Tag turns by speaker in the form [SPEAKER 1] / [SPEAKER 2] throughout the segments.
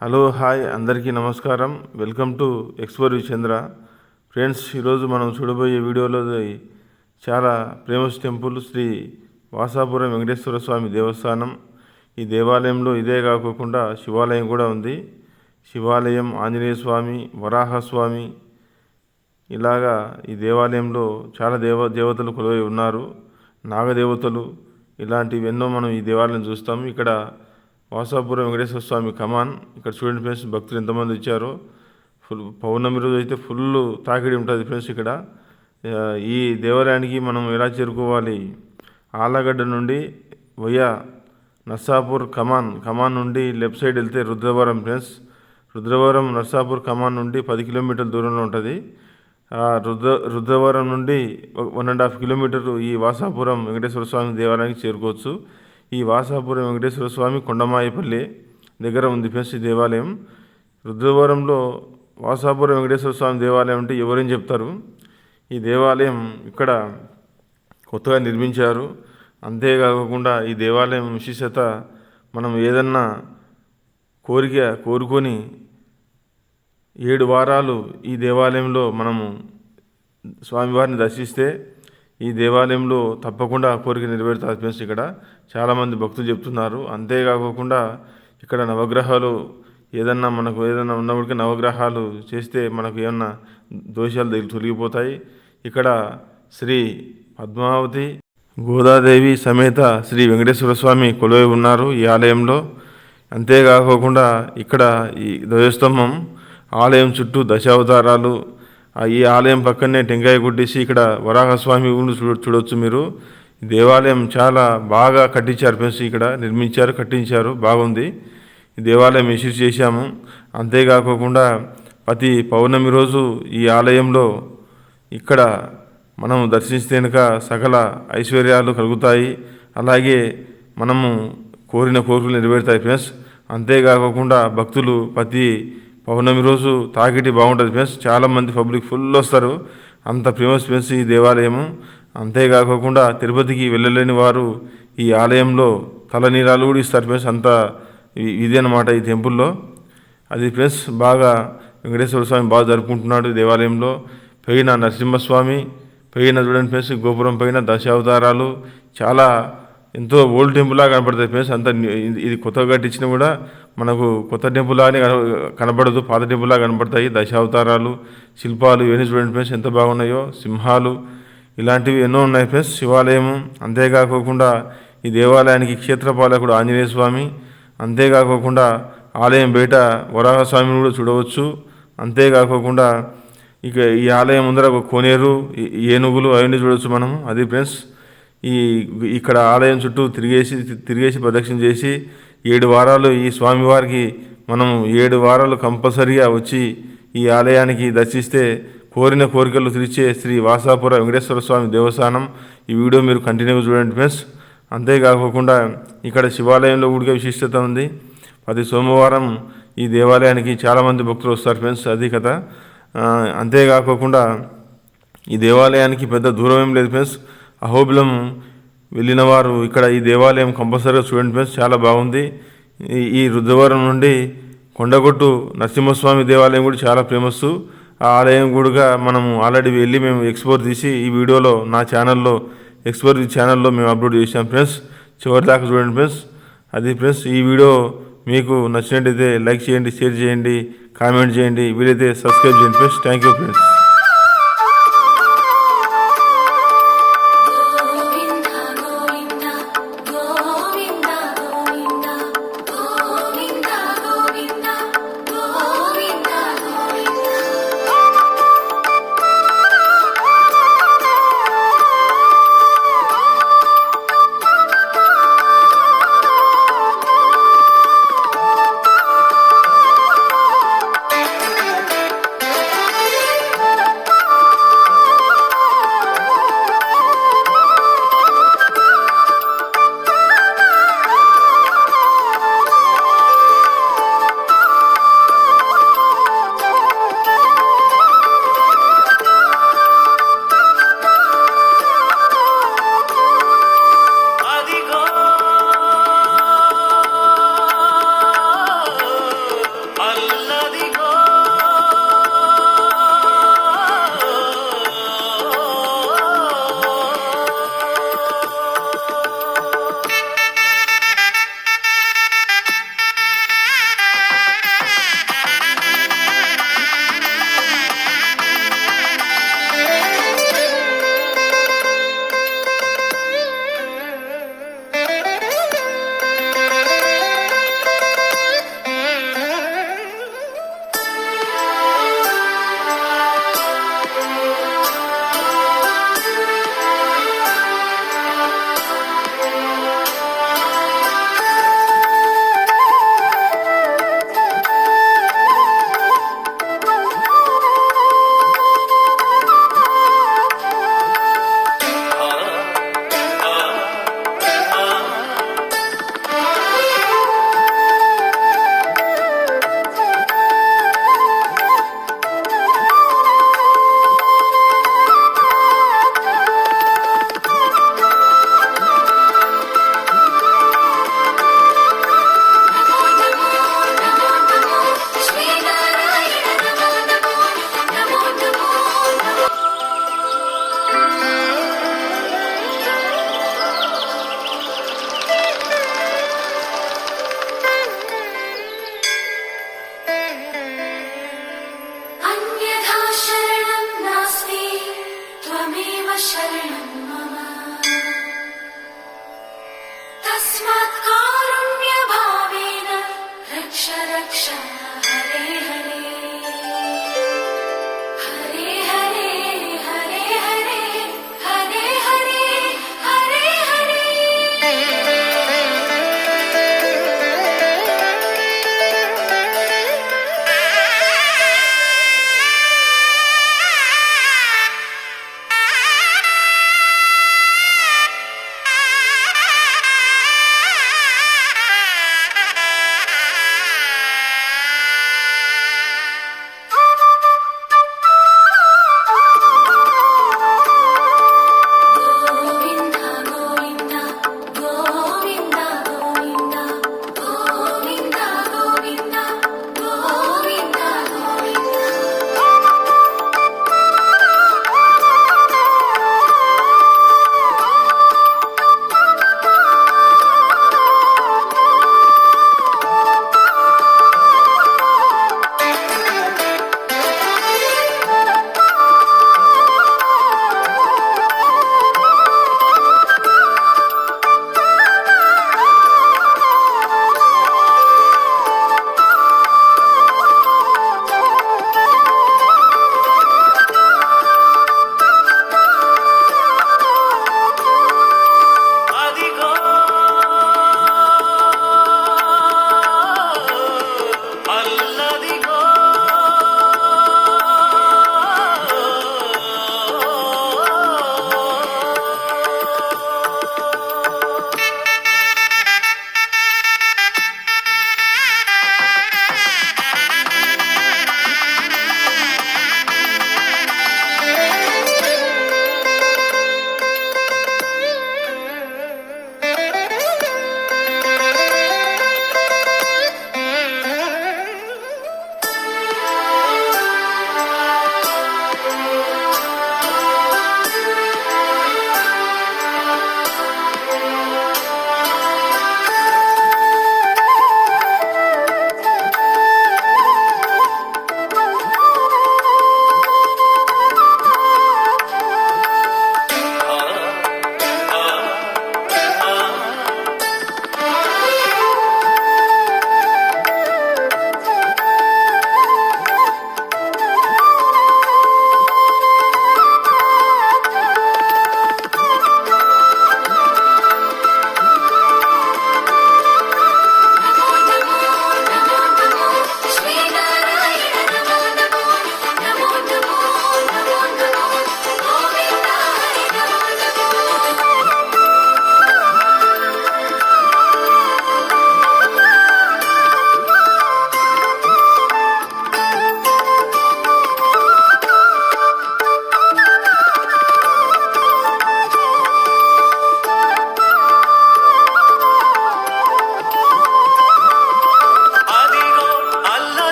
[SPEAKER 1] Hello hi అందరికీ నమస్కారం. Welcome to expert Chandra friends ఈరోజు మనం చూడబోయే వీడియోలో చాలా ఫేమస్ టెంపుల్ శ్రీ వాసాపురం వెంకటేశ్వర స్వామి దేవస్థానం. ఈ దేవాలయంలో ఇదే కాకుండా శివాలయం కూడా ఉంది. శివాలయం ఆంజనేయ స్వామి వరాహస్వామి ఇలాగా ఈ దేవాలయంలో చాలా దేవ దేవతలు కొలువై ఉన్నారు. నాగదేవతలు ఇలాంటివి ఎన్నో మనం ఈ దేవాలయం చూస్తాం. ఇక్కడ వాసాపురం వెంకటేశ్వర స్వామి కమాన్. ఇక్కడ చూడండి ఫ్రెండ్స్ భక్తులు ఎంతమంది వచ్చారో. ఫుల్ పౌర్ణమి రోజు అయితే ఫుల్ తాకిడి ఉంటుంది ఫ్రెండ్స్ ఇక్కడ. ఈ దేవాలయానికి మనం ఎలా చేరుకోవాలి? ఆలగడ్డ నుండి వయా నర్సాపూర్ కమాన్ కమాన్ నుండి లెఫ్ట్ సైడ్ వెళ్తే రుద్రవరం ఫ్రెండ్స్. రుద్రవరం నర్సాపూర్ కమాన్ నుండి పది కిలోమీటర్ల దూరంలో ఉంటుంది. రుద్ర రుద్రవరం నుండి వన్ అండ్ హాఫ్ కిలోమీటర్ ఈ వాసాపురం వెంకటేశ్వర స్వామి దేవాలయానికి చేరుకోవచ్చు. ఈ వాసాపురం వెంకటేశ్వర స్వామి కొండమాయపల్లి దగ్గర ఉంది ఫ్రెండ్స్ ఈ దేవాలయం. రుద్రవరంలో వాసాపురం వెంకటేశ్వర స్వామి దేవాలయం అంటే ఎవరేం చెప్తారు? ఈ దేవాలయం ఇక్కడ కొత్తగా నిర్మించారు. అంతేకాకుండా ఈ దేవాలయం విశేషత మనం ఏదన్నా కోరిక కోరుకొని ఏడు వారాలు ఈ దేవాలయంలో మనము స్వామివారిని దర్శిస్తే ఈ దేవాలయంలో తప్పకుండా ఆ కోరిక నెరవేరుతుంది ఫ్రెండ్స్ ఇక్కడ. చాలామంది భక్తులు చెప్తున్నారు. అంతేకాకుండా ఇక్కడ నవగ్రహాలు ఏదన్నా మనకు ఏదన్నా ఉన్నప్పటికీ నవగ్రహాలు చేస్తే మనకు ఏమన్నా దోషాలు తొలి- తొలగిపోతాయి. ఇక్కడ శ్రీ పద్మావతి గోదాదేవి సమేత శ్రీ వెంకటేశ్వర స్వామి కొలువై ఉన్నారు ఈ ఆలయంలో. అంతేకాకుండా ఇక్కడ ఈ ధ్వజస్తంభం ఆలయం చుట్టూ దశావతారాలు ఈ ఆలయం పక్కనే టెంకాయ కొట్టేసి ఇక్కడ వరాహస్వామి చూడ చూడొచ్చు మీరు. దేవాలయం చాలా బాగా కట్టించారు ఫ్రెండ్స్ ఇక్కడ నిర్మించారు కట్టించారు బాగుంది. దేవాలయం ఇష్యూ చేశాము. అంతేకాకుండా ప్రతి పౌర్ణమి రోజు ఈ ఆలయంలో ఇక్కడ మనం దర్శిస్తే కనుక సకల ఐశ్వర్యాలు కలుగుతాయి. అలాగే మనము కోరిన కోరికలు నెరవేరుతాయి ఫ్రెండ్స్. అంతేకాకుండా భక్తులు ప్రతి పౌర్ణమి రోజు తాకిటి బాగుంటుంది ఫ్రెండ్స్. చాలామంది పబ్లిక్ ఫుల్ వస్తారు. అంత ఫేమస్ ఫ్రెండ్స్ ఈ దేవాలయము. అంతేకాకుండా తిరుపతికి వెళ్ళలేని వారు ఈ ఆలయంలో తలనీరాలు కూడా ఇస్తారు ఫ్రెండ్స్. అంత ఇదే అన్నమాట ఈ టెంపుల్లో. అది ఫ్రెండ్స్ బాగా వెంకటేశ్వర స్వామి బాగా జరుపుకుంటున్నాడు దేవాలయంలో. పైన నరసింహస్వామి పైన చూడండి ఫ్రెండ్స్ గోపురం పైన దశావతారాలు. చాలా ఎంతో ఓల్డ్ టెంపుల్లా లాగా కనపడుతుంది ఫ్రెండ్స్. అంత ఇది- ఇది కొత్తగా కట్టించినా కూడా మనకు కొత్త టెంపుల్ అని కనబడదు పాత టెంపులా కనబడతాయి. దశావతారాలు శిల్పాలు ఇవన్నీ చూడండి ఫ్రెండ్స్ ఎంత బాగున్నాయో. సింహాలు ఇలాంటివి ఎన్నో ఉన్నాయి ఫ్రెండ్స్. శివాలయము అంతేకాకుండా ఈ దేవాలయానికి క్షేత్రపాలకుడు ఆంజనేయ స్వామి అంతేకాకుండా ఆలయం బయట వరాహస్వామిని కూడా చూడవచ్చు. అంతేకాకుండా ఇక ఈ ఆలయం ముందర ఒక కోనేరు ఏనుగులు అవన్నీ చూడవచ్చు మనం అది ఫ్రెండ్స్ ఈ ఇక్కడ ఆలయం చుట్టూ తిరిగేసి తిరిగేసి ప్రదక్షిణ చేసి ఏడు వారాలు ఈ స్వామివారికి మనం ఏడు వారాలు కంపల్సరీగా వచ్చి ఈ ఆలయానికి దర్శిస్తే కోరిన కోరికలు తీర్చే శ్రీ వాసాపుర వెంకటేశ్వర స్వామి దేవస్థానం. ఈ వీడియో మీరు కంటిన్యూగా చూడండి ఫ్రెండ్స్. అంతేకాకుండా ఇక్కడ శివాలయంలో కూడా విశిష్టత ఉంది. ప్రతి సోమవారం ఈ దేవాలయానికి చాలామంది భక్తులు వస్తారు ఫ్రెండ్స్ అది కథ. అంతేకాకుండా ఈ దేవాలయానికి పెద్ద దూరం ఏం లేదు ఫ్రెండ్స్. అహోబిలం వెళ్ళిన వారు ఇక్కడ ఈ దేవాలయం కంపల్సరీగా చూడండి ఫ్రెండ్స్ చాలా బాగుంది. ఈ- ఈ రుద్రవరం నుండి కొండగొట్టు నరసింహస్వామి దేవాలయం కూడా చాలా ఫేమస్ ఆ ఆలయం కూడా మనము ఆల్రెడీ వెళ్ళి మేము ఎక్స్ప్లోర్ తీసి ఈ వీడియోలో నా ఛానల్లో ఎక్స్ప్లోర్ ఛానల్లో మేము అప్లోడ్ చేసాం ఫ్రెండ్స్. చివరి దాకా చూడండి ఫ్రెండ్స్. అది ఫ్రెండ్స్ ఈ వీడియో మీకు నచ్చినట్టయితే లైక్ చేయండి షేర్ చేయండి కామెంట్ చేయండి. వీలైతే సబ్స్క్రైబ్ చేయండి ఫ్రెండ్స్. Thank you friends.
[SPEAKER 2] 上。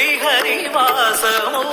[SPEAKER 2] ಹರಿಹರಿವಾಸಮೋ